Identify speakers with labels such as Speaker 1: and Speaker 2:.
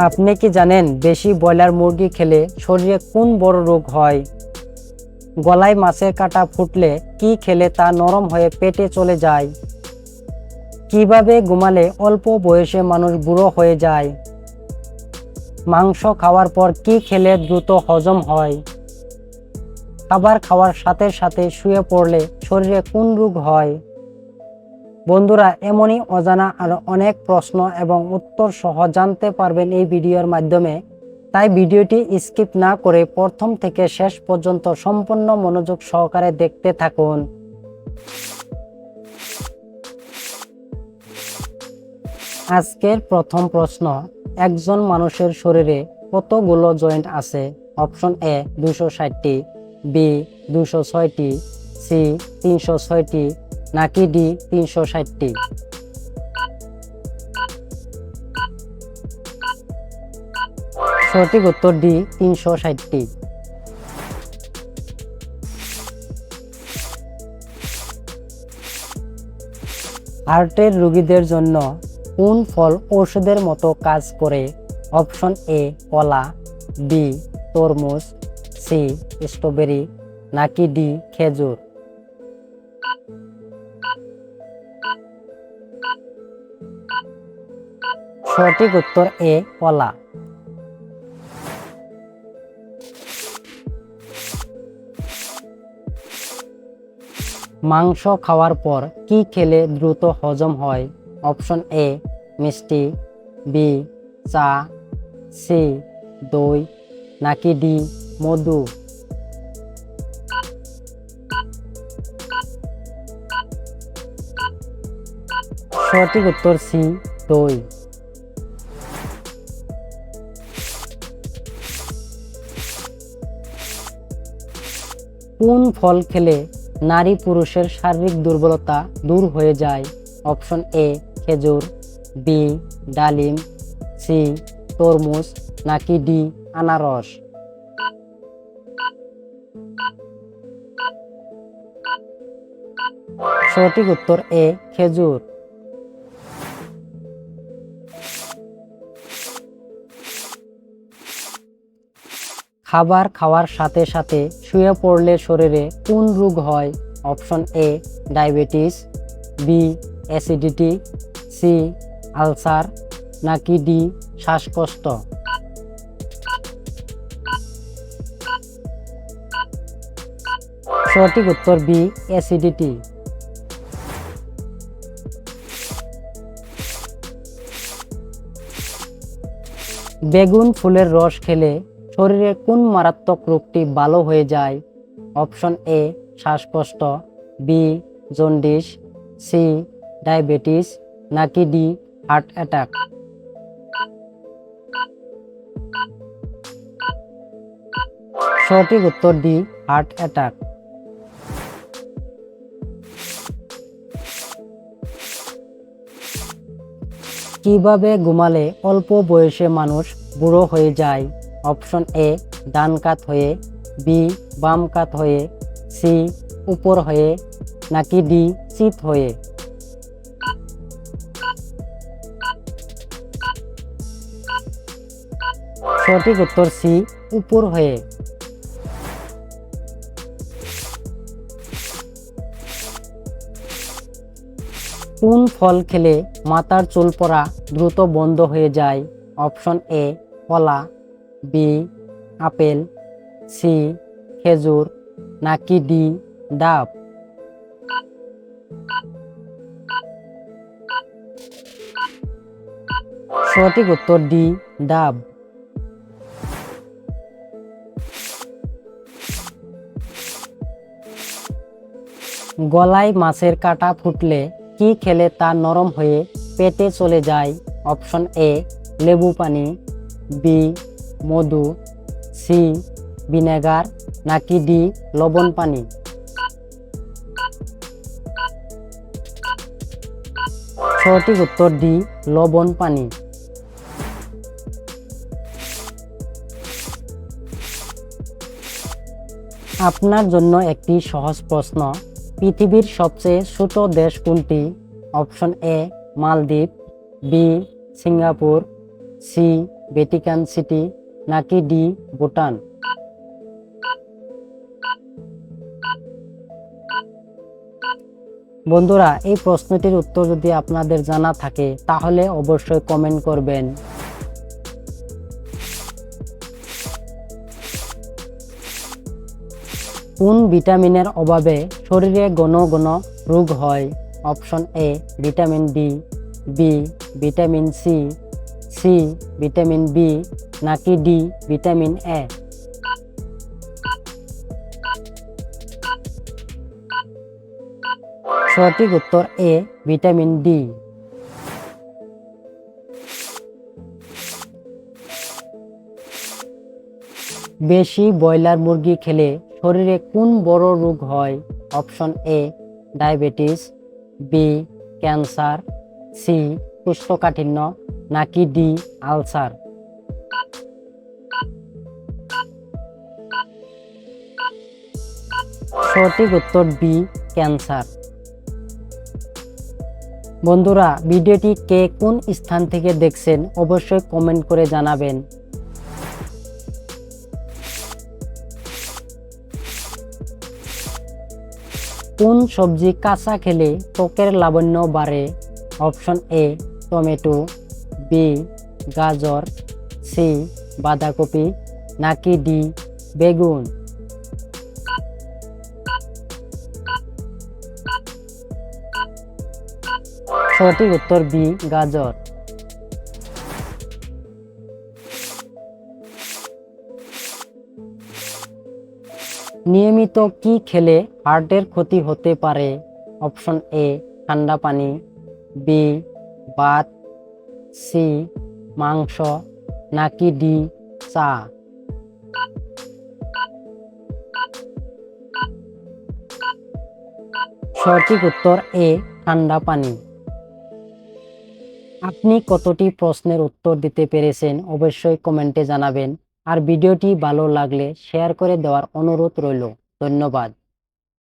Speaker 1: আপনি কি জানেন বেশি ব্রয়লার মুরগি খেলে শরীরে কোন বড় রোগ হয়? গলায় মাছের কাঁটা ফুটলে কি খেলে তা নরম হয়ে পেটে চলে যায়? কীভাবে ঘুমালে অল্প বয়সে মানুষ বুড়ো হয়ে যায়? মাংস খাওয়ার পর কি খেলে দ্রুত হজম হয়? খাবার খাওয়ার সাথে সাথে শুয়ে পড়লে শরীরে কোন রোগ হয়? বন্ধুরা, এমনই অজানা আরও অনেক প্রশ্ন এবং উত্তর সহ জানতে পারবেন এই ভিডিওর মাধ্যমে। তাই ভিডিওটি স্কিপ না করে প্রথম থেকে শেষ পর্যন্ত সম্পূর্ণ মনোযোগ সহকারে দেখতে থাকুন। আজকের প্রথম প্রশ্ন, একজন মানুষের শরীরে কতগুলো জয়েন্ট আছে? অপশন এ, দুশো ষাটটি, বি, দুশো ছয়টি, সি, তিনশো ছয়টি নাকি ডি তিনশো ষাটটি? সঠিক উত্তর ডি তিনশো ষাটটি। হার্টের রোগীদের জন্য কোন ফল ঔষধের মতো কাজ করে? অপশন এ, কলা, বি, তরমুজ, সি, স্ট্রবেরি, নাকি ডি, খেজুর? সঠিক উত্তর এ, কলা। মাংস খাওয়ার পর কি খেলে দ্রুত হজম হয়? অপশন এ, মিষ্টি, বি, চা, সি, দই, নাকি ডি, মধু। সঠিক উত্তর সি, দই। কোন ফল খেলে নারী পুরুষের শারীরিক দুর্বলতা দূর হয়ে যায়? অপশন এ, খেজুর, বি, ডালিম, সি, তরমুজ, নাকি ডি, আনারস? সঠিক উত্তর এ, খেজুর। খাবার খাওয়ার সাথে সাথে শুয়ে পড়লে শরীরে কোন রোগ হয়? Option A, diabetes, B, acidity, C, ulcer, নাকি ডি, শ্বাসকষ্ট। সঠিক উত্তর বি, অ্যাসিডিটি। বেগুন ফুলের রস খেলে শরীরে কোন মারাত্মক রোগটি ভালো হয়ে যায়? অপশন এ, শ্বাসকষ্ট, বি, জন্ডিস, সি, ডায়াবেটিস, নাকি ডি, হার্ট অ্যাটাক। সঠিক উত্তর ডি, হার্ট অ্যাটাক। কীভাবে ঘুমালে অল্প বয়সে মানুষ বুড়ো হয়ে যায়? অপশন এ, ডান কাত হয়ে, বি, বাম কাত হয়ে, সি, উপর হয়ে, নাকি ডি, চিত হয়ে। সঠিক উত্তর সি, উপর হয়ে। কোন ফল খেলে মাথার চুল পড়া দ্রুত বন্ধ হয়ে যায়? অপশন এ, কলা। বি, আপেল, সি, খেজুর, নাকি ডি, ডাব? সঠিক উত্তর ডি, ডাব। গলায় মাছের কাঁটা ফুটলে কি খেলে তা নরম হয়ে পেটে চলে যায়? অপশন এ, লেবু পানি, বি মধু সি ভিনেগার নাকি ডি লবণ পানি? সঠিক উত্তর ডি লবণ পানি। আপনার জন্য একটি সহজ প্রশ্ন। পৃথিবীর সবচেয়ে ছোট দেশ কোনটি? অপশন এ, মালদ্বীপ, B, Singapore, C, Vatican City. নাকি ডি ভুটান? বন্ধুরা, এই প্রশ্নটির উত্তর যদি আপনাদের জানা থাকে, তাহলে অবশ্যই কমেন্ট করবেন। কোন ভিটামিনের অভাবে শরীরে ঘন ঘন রোগ হয়? Option A, vitamin B B, vitamin C C vitamin B নাকি ডি ভিটামিন এ সঠিক উত্তর এ ভিটামিন ডি বেশি ব্রয়লার মুরগি খেলে শরীরে কোন বড় রোগ হয়? Option A diabetes B cancer C কোষ্ঠকাঠিন্য নাকি ডি আলসার? সঠিক উত্তর বি ক্যান্সার। বন্ধুরা, ভিডিওটি কে কোন স্থান থেকে দেখছেন অবশ্যই কমেন্ট করে জানাবেন। কোন সবজি কাঁচা খেলে ত্বকের লাবণ্য বাড়ে? Option A, tomato. বি গাজর সি বাঁধাকপি, নাকি ডি, বেগুন? সঠিক উত্তর বি, গাজর। নিয়মিত কি খেলে হার্টের ক্ষতি হতে পারে? অপশন এ, ঠান্ডা পানি, বি ভাত সি মাংস, নাকি ডি চা? সঠিক উত্তর এ, ঠান্ডা পানি। আপনি কতটি প্রশ্নের উত্তর দিতে পেরেছেন অবশ্যই কমেন্টে জানাবেন। আর ভিডিওটি ভালো লাগলে শেয়ার করে দেওয়ার অনুরোধ রইল। ধন্যবাদ।